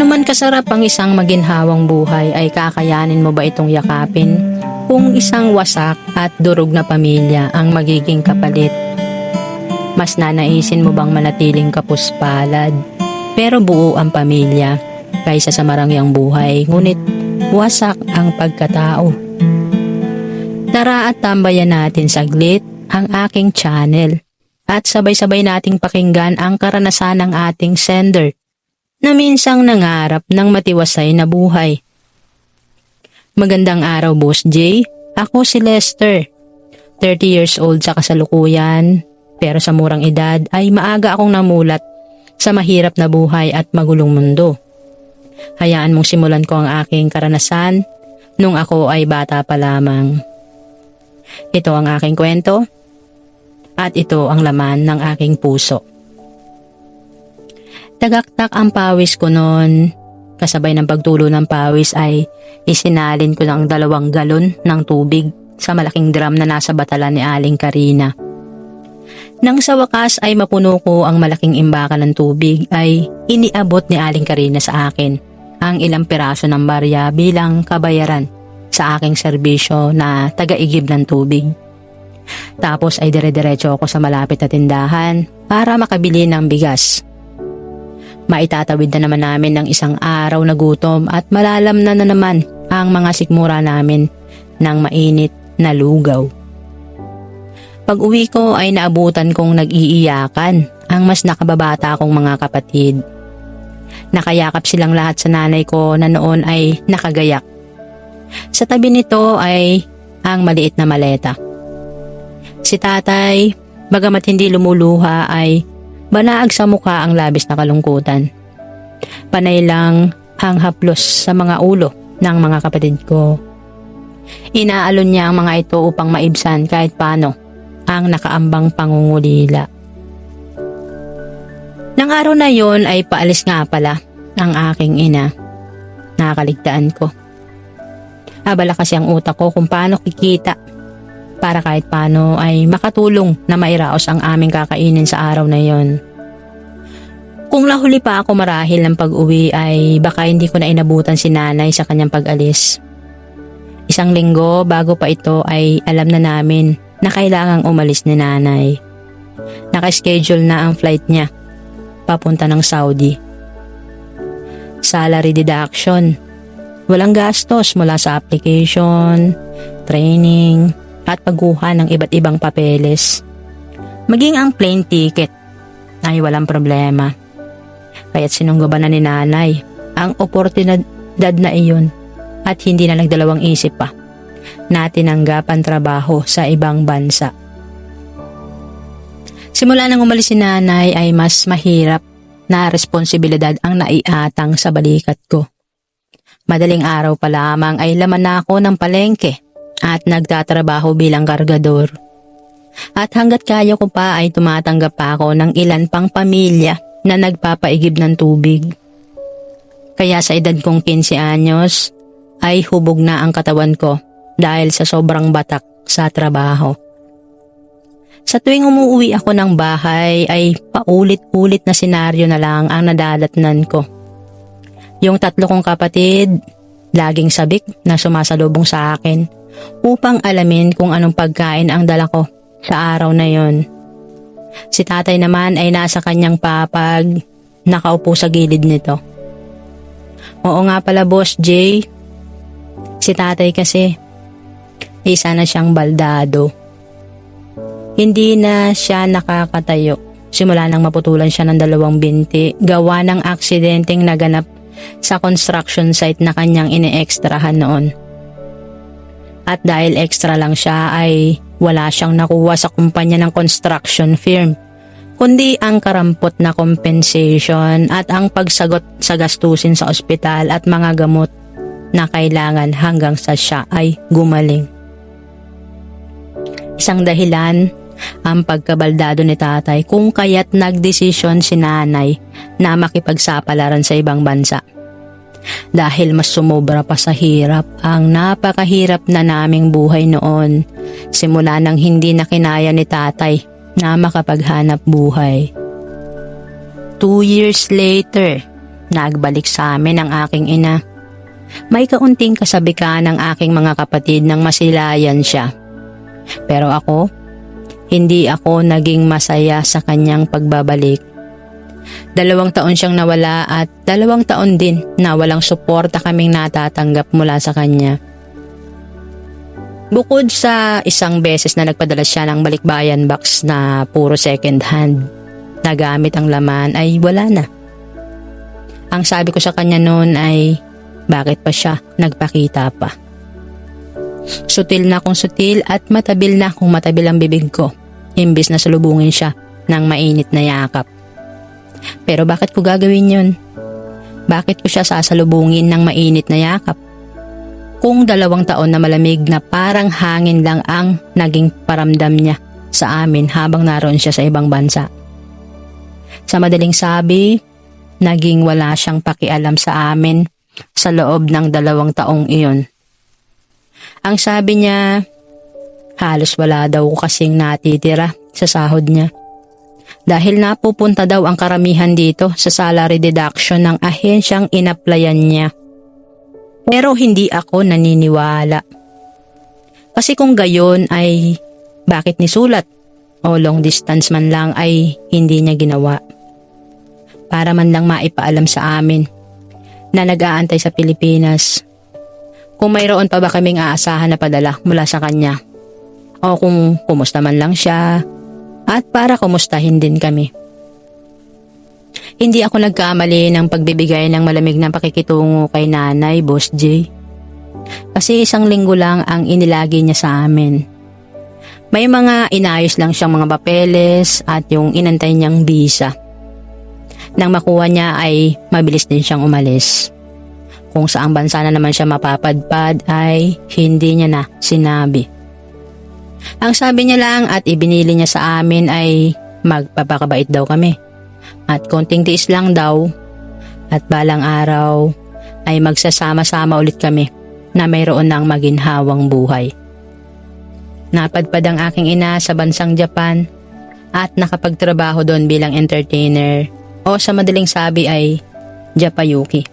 Gaano man kasarap ang isang maginhawang buhay ay kakayanin mo ba itong yakapin kung isang wasak at durog na pamilya ang magiging kapalit? Mas nanaisin mo bang manatiling kapuspalad pero buo ang pamilya kaysa sa marangyang buhay ngunit wasak ang pagkatao? Tara at tambayan natin saglit ang aking channel at sabay-sabay nating pakinggan ang karanasan ng ating sender na minsang nangarap ng matiwasay na buhay. Magandang araw, Boss J. Ako si Lester. 30 years old sa kasalukuyan, pero sa murang edad ay maaga akong namulat sa mahirap na buhay at magulong mundo. Hayaan mong simulan ko ang aking karanasan nung ako ay bata pa lamang. Ito ang aking kwento at ito ang laman ng aking puso. Tagaktak ang pawis ko noon. Kasabay ng pagtulo ng pawis ay isinalin ko ng dalawang galon ng tubig sa malaking drum na nasa batalan ni Aling Karina. Nang sa wakas ay mapuno ko ang malaking imbakan ng tubig ay iniabot ni Aling Karina sa akin ang ilang piraso ng barya bilang kabayaran sa aking serbisyo na taga-igib ng tubig. Tapos ay dire-diretso ako sa malapit na tindahan para makabili ng bigas. Maitatawid na naman namin ng isang araw na gutom at malalam na na naman ang mga sikmura namin ng mainit na lugaw. Pag uwi ko ay naabutan kong nag-iiyakan ang mas nakababata kong mga kapatid. Nakayakap silang lahat sa nanay ko na noon ay nakagayak. Sa tabi nito ay ang maliit na maleta. Si tatay, bagamat hindi lumuluha ay banaag sa mukha ang labis na kalungkutan. Panay lang ang haplos sa mga ulo ng mga kapatid ko. Inaalon niya ang mga ito upang maibsan kahit paano ang nakaambang pangungulila. Nang araw na yon ay paalis nga pala ang aking ina. Nakakaligtaan ko. Abala kasi ang utak ko kung paano kikita para kahit paano ay makatulong na mairaos ang aming kakainin sa araw na yon. Kung nahuli pa ako marahil ng pag-uwi ay baka hindi ko na inabutan si nanay sa kanyang pag-alis. Isang linggo bago pa ito ay alam na namin na kailangang umalis ni nanay. Naka-schedule na ang flight niya papunta ng Saudi. Salary deduction. Walang gastos mula sa application, training, at pagkuha ng iba't ibang papeles. Maging ang plane ticket ay walang problema. Kaya't sinunggaban na ni nanay ang oportunidad na iyon at hindi na nagdalawang isip pa na tinanggap ang trabaho sa ibang bansa. Simula nang umalis si nanay ay mas mahirap na responsibilidad ang naiatang sa balikat ko. Madaling araw pa lamang ay laman na ako ng palengke at nagtatrabaho bilang kargador. At hanggat kaya ko pa ay tumatanggap pa ako ng ilan pang pamilya na nagpapaigib ng tubig. Kaya sa edad kong 15 anyos ay hubog na ang katawan ko dahil sa sobrang batak sa trabaho. Sa tuwing umuwi ako ng bahay ay paulit-ulit na senaryo na lang ang nadadatnan ko. Yung tatlo kong kapatid, laging sabik na sumasalubong sa akin upang alamin kung anong pagkain ang dala ko sa araw na yon. Si tatay naman ay nasa kanyang papag, nakaupo sa gilid nito. Oo nga pala boss Jay, si tatay kasi, isa na siyang baldado. Hindi na siya nakakatayo simula nang maputulan siya ng dalawang binti gawa ng aksidenteng naganap sa construction site na kanyang ine-extrahan noon. At dahil extra lang siya ay wala siyang nakuha sa kumpanya ng construction firm, kundi ang karampot na compensation at ang pagsagot sa gastusin sa ospital at mga gamot na kailangan hanggang sa siya ay gumaling. Isang dahilan ang pagkabaldado ni tatay kung kaya't nagdesisyon si nanay na makipagsapalaran sa ibang bansa. Dahil mas sumobra pa sa hirap ang napakahirap na naming buhay noon simula nang hindi na kinaya ni tatay na makapaghanap buhay. Two years later nagbalik sa amin ang aking ina. May kaunting kasabikan ng aking mga kapatid nang masilayan siya. Pero ako, hindi ako naging masaya sa kanyang pagbabalik. Dalawang taon siyang nawala at dalawang taon din na walang suporta kaming natatanggap mula sa kanya. Bukod sa isang beses na nagpadala siya ng balikbayan box na puro second hand, na gamit ang laman ay wala na. Ang sabi ko sa kanya noon ay bakit pa siya nagpakita pa. Sutil na kung sutil at matabil na kung matabil ang bibig ko, imbis na salubungin siya ng mainit na yakap. Pero bakit ko gagawin yun? Bakit ko siya sasalubungin ng mainit na yakap? Kung dalawang taon na malamig na parang hangin lang ang naging paramdam niya sa amin habang naroon siya sa ibang bansa. Sa madaling sabi, naging wala siyang pakialam sa amin sa loob ng dalawang taong iyon. Ang sabi niya, halos wala daw kasing natitira sa sahod niya. Dahil napupunta daw ang karamihan dito sa salary deduction ng ahensyang inaplayan niya. Pero hindi ako naniniwala. Kasi kung gayon ay bakit nisulat o long distance man lang ay hindi niya ginawa. Para man lang maipaalam sa amin na nag-aantay sa Pilipinas. Kung mayroon pa ba kaming aasahan na padala mula sa kanya. O kung kumusta man lang siya at para kumustahin din kami. Hindi ako nagkamali ng pagbibigay ng malamig na pakikitungo kay nanay, Boss J. Kasi isang linggo lang ang inilagi niya sa amin. May mga inayos lang siyang mga papeles at yung inantay niyang visa. Nang makuha niya ay mabilis din siyang umalis. Kung saang bansa na naman siya mapapadpad ay hindi niya na sinabi. Ang sabi niya lang at ibinili niya sa amin ay magpapakabait daw kami. At konting tiis lang daw at balang araw ay magsasama-sama ulit kami na mayroon ng maginhawang buhay. Napadpad ang aking ina sa bansang Japan at nakapagtrabaho doon bilang entertainer o sa madaling sabi ay Japayuki.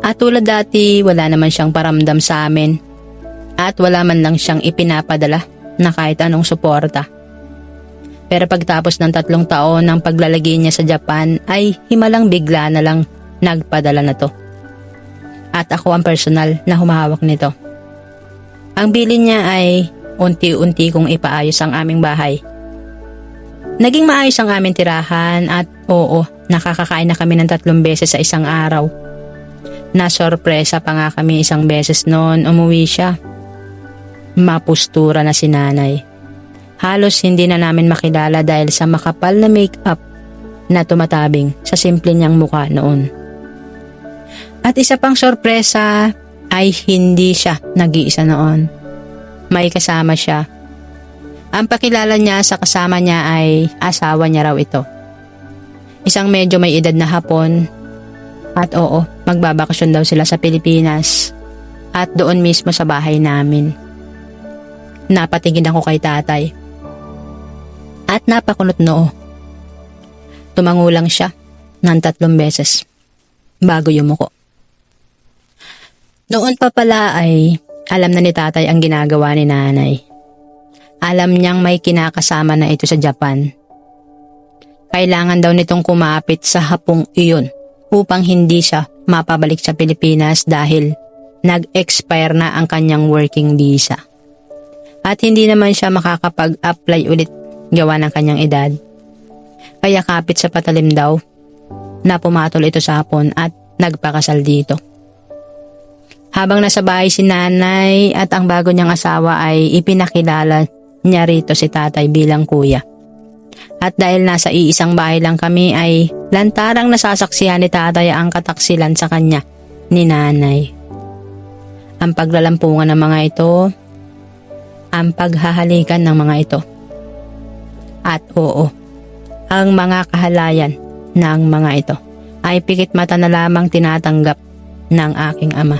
At tulad dati wala naman siyang paramdam sa amin at wala man lang siyang ipinapadala na kahit anong suporta. Pero pagtapos ng tatlong taon ng paglalagay niya sa Japan ay himalang bigla na lang nagpadala na to. At ako ang personal na humahawak nito. Ang bilin niya ay unti-unti kong ipaayos ang aming bahay. Naging maayos ang aming tirahan at oo, nakakakain na kami ng tatlong beses sa isang araw. Nasorpresa pa nga kami isang beses noon umuwi siya. Mapustura na si nanay. Halos hindi na namin makilala dahil sa makapal na makeup na tumatabing sa simple niyang mukha noon. At isa pang sorpresa ay hindi siya nag-iisa noon. May kasama siya. Ang pakilala niya sa kasama niya ay asawa niya raw ito. Isang medyo may edad na hapon. At oo, magbabakasyon daw sila sa Pilipinas. At doon mismo sa bahay namin. Napatingin ako kay tatay. At napakunot noo. Tumangulang siya ng tatlong beses bago yumuko. Noon pa pala ay alam na ni tatay ang ginagawa ni nanay. Alam niyang may kinakasama na ito sa Japan. Kailangan daw nitong kumapit sa hapong iyon upang hindi siya mapabalik sa Pilipinas dahil nag-expire na ang kanyang working visa. At hindi naman siya makakapag-apply ulit gawa ng kanyang edad. Kaya kapit sa patalim daw na pumatol ito sa hapon at nagpakasal dito. Habang nasa bahay si nanay at ang bago niyang asawa ay ipinakilala niya rito si tatay bilang kuya. At dahil nasa iisang bahay lang kami ay lantarang nasasaksihan ni tatay ang kataksilan sa kanya ni nanay. Ang paglalampungan ng mga ito, ang paghahalikan ng mga ito. At oo, ang mga kahalayan ng mga ito ay pikit mata na lamang tinatanggap ng aking ama.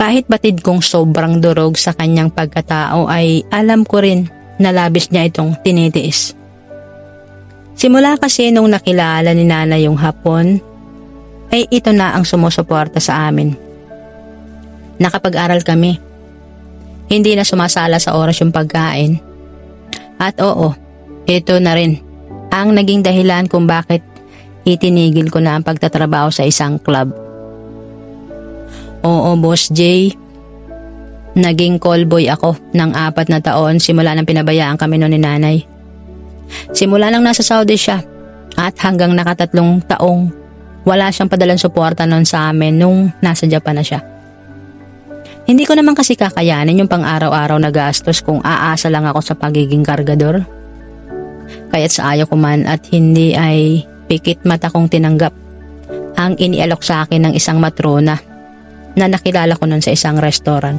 Kahit batid kong sobrang durog sa kanyang pagkatao ay alam ko rin na labis niya itong tinitiis. Simula kasi nung nakilala ni Nana yung hapon ay ito na ang sumusuporta sa amin. Nakapag-aral kami. Hindi na sumasala sa oras yung pagkain. At oo, ito na rin ang naging dahilan kung bakit itinigil ko na ang pagtatrabaho sa isang club. Oo, Boss Jay. Naging callboy ako ng apat na taon simula nang pinabayaan kami noon ni nanay. Simula nang nasa Saudi siya at hanggang nakatatlong taong wala siyang padalang suporta noon sa amin nung nasa Japan na siya. Hindi ko naman kasi kakayanin yung pang-araw-araw na gastos kung aasa lang ako sa pagiging kargador. Kaya't sa ayaw ko man at hindi ay pikit mata kong tinanggap ang inialok sa akin ng isang matrona na nakilala ko noon sa isang restaurant.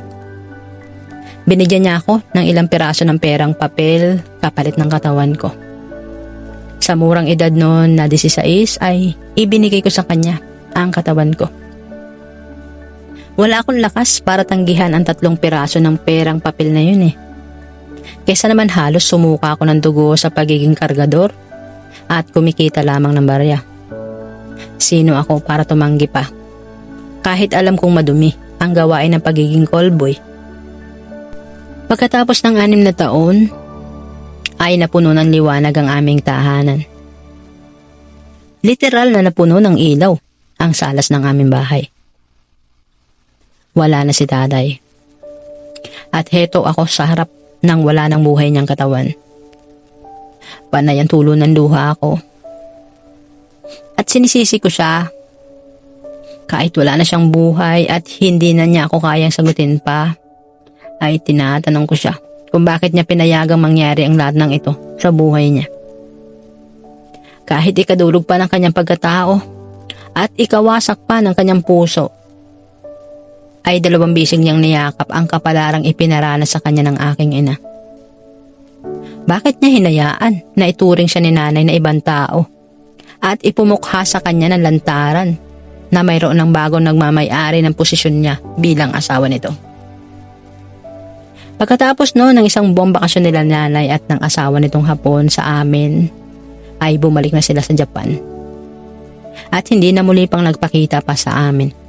Binigyan niya ako ng ilang piraso ng perang papel kapalit ng katawan ko. Sa murang edad noon na 16 ay ibinigay ko sa kanya ang katawan ko. Wala akong lakas para tanggihan ang tatlong piraso ng perang papel na yun eh. Kesa naman halos sumuka ako ng dugo sa pagiging kargador at kumikita lamang ng barya. Sino ako para tumanggi pa? Kahit alam kong madumi ang gawain ng pagiging callboy. Pagkatapos ng anim na taon, ay napuno ng liwanag ang aming tahanan. Literal na napuno ng ilaw ang salas ng aming bahay. Wala na si tatay. At heto ako sa harap ng wala ng buhay niyang katawan. Panay ang tulo ng luha ako. At sinisisi ko siya. Kahit wala na siyang buhay at hindi na niya ako kayang sagutin pa, ay tinatanong ko siya kung bakit niya pinayagang mangyari ang lahat ng ito sa buhay niya. Kahit ikadulog pa ng kanyang pagkatao at ikawasak pa ng kanyang puso, ay dalawang bisig niyang niyakap ang kapalarang ipinaranas sa kanya ng aking ina. Bakit niya hinayaan na ituring siya ni nanay na ibang tao at ipumukha sa kanya ng lantaran na mayroon ng bagong nagmamayari ng posisyon niya bilang asawa nito? Pagkatapos no ng isang buong bakasyon nila nanay at ng asawa nitong hapon sa amin, ay bumalik na sila sa Japan. At hindi na muli pang nagpakita pa sa amin.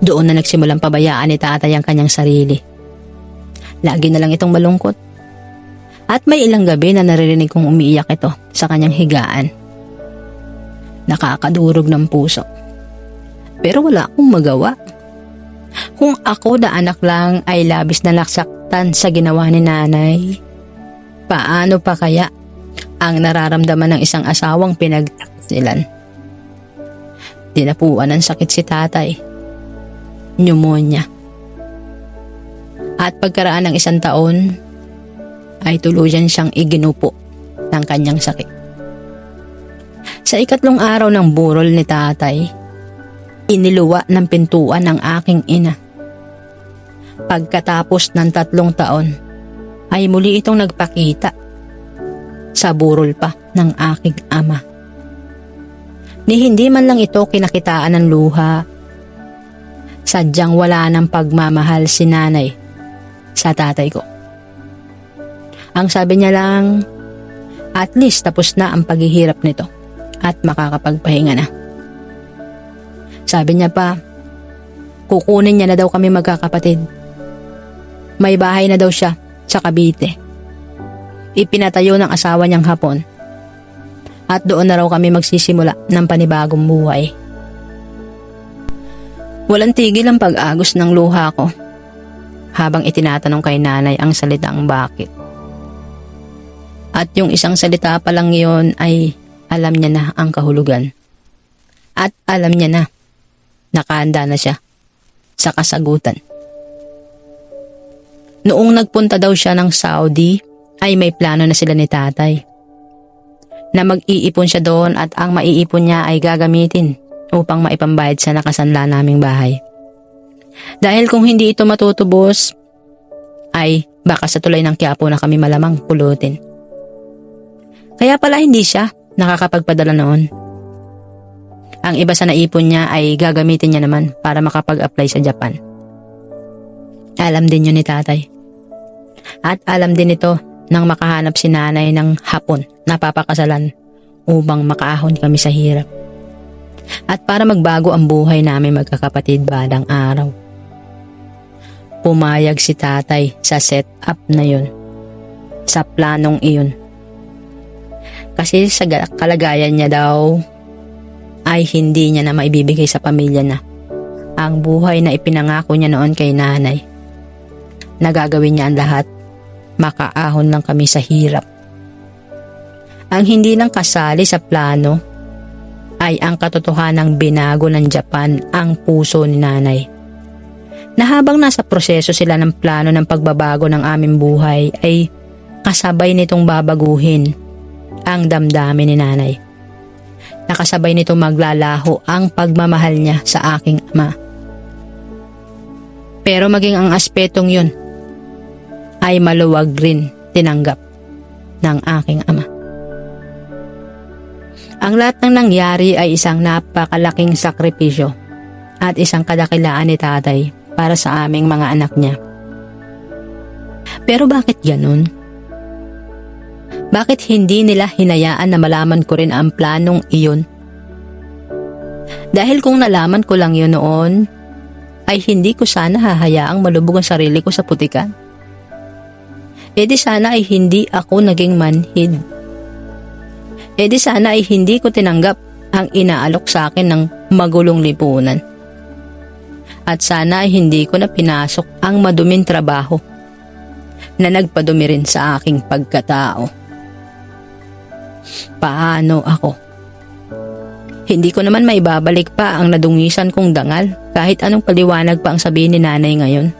Doon na nagsimulang pabayaan ni tatay ang kanyang sarili. Lagi na lang itong malungkot. At may ilang gabi na naririnig kong umiiyak ito sa kanyang higaan. Nakakadurog ng puso. Pero wala akong magawa. Kung ako na anak lang ay labis na naksaktan sa ginawa ni nanay, paano pa kaya ang nararamdaman ng isang asawang pinagtaksilan? Dinapuan ng sakit si tatay. Pneumonia. At pagkaraan ng isang taon, ay tuluyan siyang iginupo ng kanyang sakit. Sa ikatlong araw ng burol ni tatay, iniluwa ng pintuan ng aking ina. Pagkatapos ng tatlong taon, ay muli itong nagpakita sa burol pa ng aking ama. Ni hindi man lang ito kinakitaan ng luha, sadyang wala ng pagmamahal si nanay sa tatay ko. Ang sabi niya lang, at least tapos na ang paghihirap nito at makakapagpahinga na. Sabi niya pa, kukunin niya na daw kami magkakapatid. May bahay na daw siya sa Cavite. Ipinatayo ng asawa niyang hapon. At doon na raw kami magsisimula ng panibagong buhay. Walang tigil ang pag-agos ng luha ko habang itinatanong kay nanay ang salitang bakit. At yung isang salita pa lang yon ay alam niya na ang kahulugan. At alam niya na Nakahanda na siya sa kasagutan. Noong nagpunta daw siya ng Saudi, ay may plano na sila ni tatay. Na mag-iipon siya doon at ang maiipon niya ay gagamitin upang maipambayad sa nakasanla naming bahay. Dahil kung hindi ito matutubos, ay baka sa tulay ng Quiapo na kami malamang pulutin. Kaya pala hindi siya nakakapagpadala noon. Ang iba sa naipon niya ay gagamitin niya naman para makapag-apply sa Japan. Alam din yun ni tatay. At alam din ito nang makahanap si nanay ng hapon na papakasalan upang makaahon kami sa hirap. At para magbago ang buhay namin magkakapatid balang araw. Pumayag si tatay sa setup na yun. Sa planong iyon. Kasi sa ga- kalagayan niya daw ay hindi niya na maibibigay sa pamilya na ang buhay na ipinangako niya noon kay nanay. Nagagawin niya ang lahat. Makaahon lang kami sa hirap. Ang hindi lang kasali sa plano ay ang katotohanang binago ng Japan ang puso ni nanay. Na habang nasa proseso sila ng plano ng pagbabago ng aming buhay ay kasabay nitong babaguhin ang damdamin ni nanay. Nakasabay nitong maglalaho ang pagmamahal niya sa aking ama. Pero maging ang aspetong yun ay maluwag rin tinanggap ng aking ama. Ang lahat ng nangyari ay isang napakalaking sakripisyo at isang kadakilaan ni tatay para sa aming mga anak niya. Pero bakit ganun? Bakit hindi nila hinayaan na malaman ko rin ang planong iyon? Dahil kung nalaman ko lang yun noon, ay hindi ko sana hahayaang malubog ang sarili ko sa putikan. E di sana ay hindi ako naging manhid. E di sana ay hindi ko tinanggap ang inaalok sa akin ng magulong lipunan. At sana ay hindi ko na pinasok ang maduming trabaho na nagpadumi rin sa aking pagkatao. Paano ako? Hindi ko naman maibabalik pa ang nadungisan kong dangal kahit anong paliwanag pa ang sabihin ni nanay ngayon.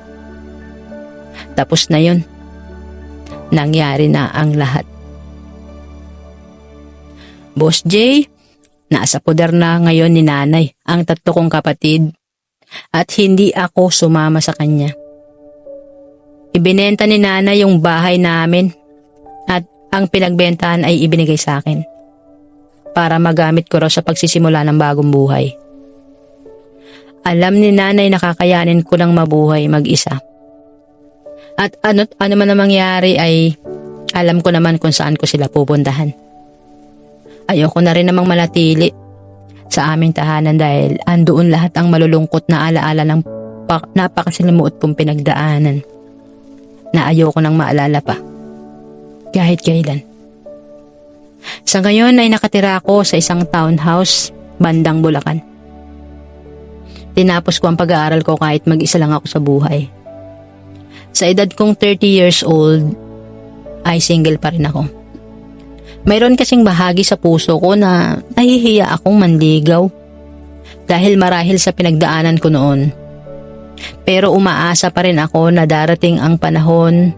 Tapos na yun. Nangyari na ang lahat. Boss J, nasa poder na ngayon ni nanay ang tatlo kong kapatid at hindi ako sumama sa kanya. Ibinenta ni nanay yung bahay namin at ang pinagbentahan ay ibinigay sa akin para magamit ko raw sa pagsisimula ng bagong buhay. Alam ni nanay na kakayanin ko lang mabuhay mag-isa. At ano't ano man ang mangyari ay alam ko naman kung saan ko sila pupuntahan. Ayoko na rin namang manatili sa aming tahanan dahil andoon lahat ang malulungkot na alaala ng pa- napakasilimuot kong pinagdaanan na ayoko nang maalala pa. Kahit kailan. Sa ngayon ay nakatira ako sa isang townhouse bandang Bulacan. Tinapos ko ang pag-aaral ko kahit mag-isa lang ako sa buhay. Sa edad kong 30 years old, ay single pa rin ako. Mayroon kasing bahagi sa puso ko na nahihiya akong manligaw dahil marahil sa pinagdaanan ko noon. Pero umaasa pa rin ako na darating ang panahon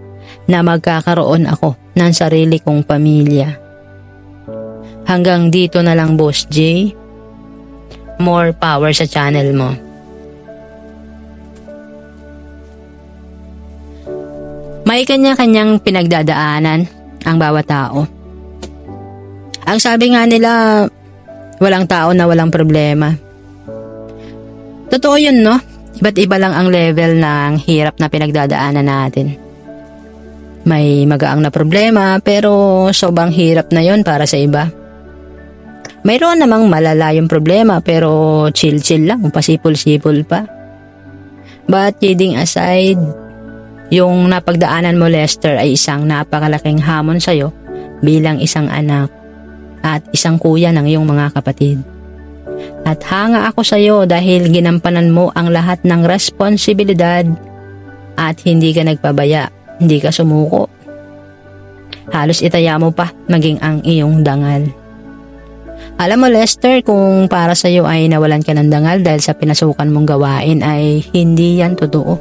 na magkakaroon ako ng sarili kong pamilya. Hanggang dito na lang Boss J. More power sa channel mo. May kanya-kanyang pinagdadaanan ang bawat tao. Ang sabi nga nila, walang tao na walang problema. Totoo yun, no? Iba't iba lang ang level ng hirap na pinagdadaanan natin. May magaang na problema pero sobrang hirap na yon para sa iba. Mayroon namang malala yung problema pero chill-chill lang, pasipul-sipul pa. But kidding aside, yung napagdaanan mo Lester ay isang napakalaking hamon sa'yo bilang isang anak at isang kuya ng iyong mga kapatid. At hanga ako sa iyo dahil ginampanan mo ang lahat ng responsibilidad at hindi ka nagpabaya, hindi ka sumuko. Halos itaya mo pa maging ang iyong dangal. Alam mo Lester, kung para sa iyo ay nawalan ka ng dangal dahil sa pinasukan mong gawain ay hindi yan totoo.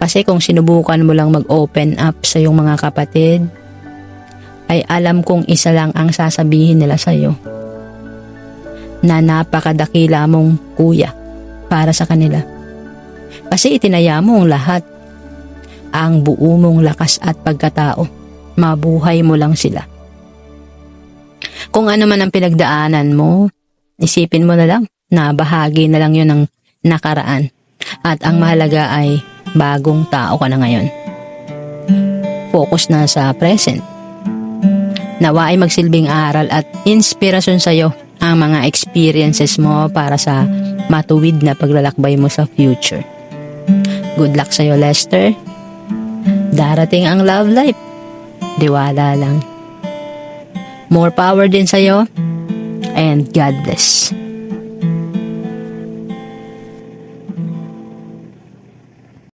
Kasi kung sinubukan mo lang mag-open up sa iyong mga kapatid, ay alam kong isa lang ang sasabihin nila sa iyo. Na napakadakila mong kuya para sa kanila. Kasi itinaya mo ang lahat. Ang buo mong lakas at pagkatao. Mabuhay mo lang sila. Kung ano man ang pinagdaanan mo, isipin mo na lang na bahagi na lang yun ng nakaraan. At ang mahalaga ay bagong tao ka na ngayon. Focus na sa present Nawa ay magsilbing aral at inspirasyon sa'yo ang mga experiences mo para sa matuwid na paglalakbay mo sa future. Good luck sa'yo, Lester. Darating ang love life. Diwala lang. More power din sa'yo. And God bless.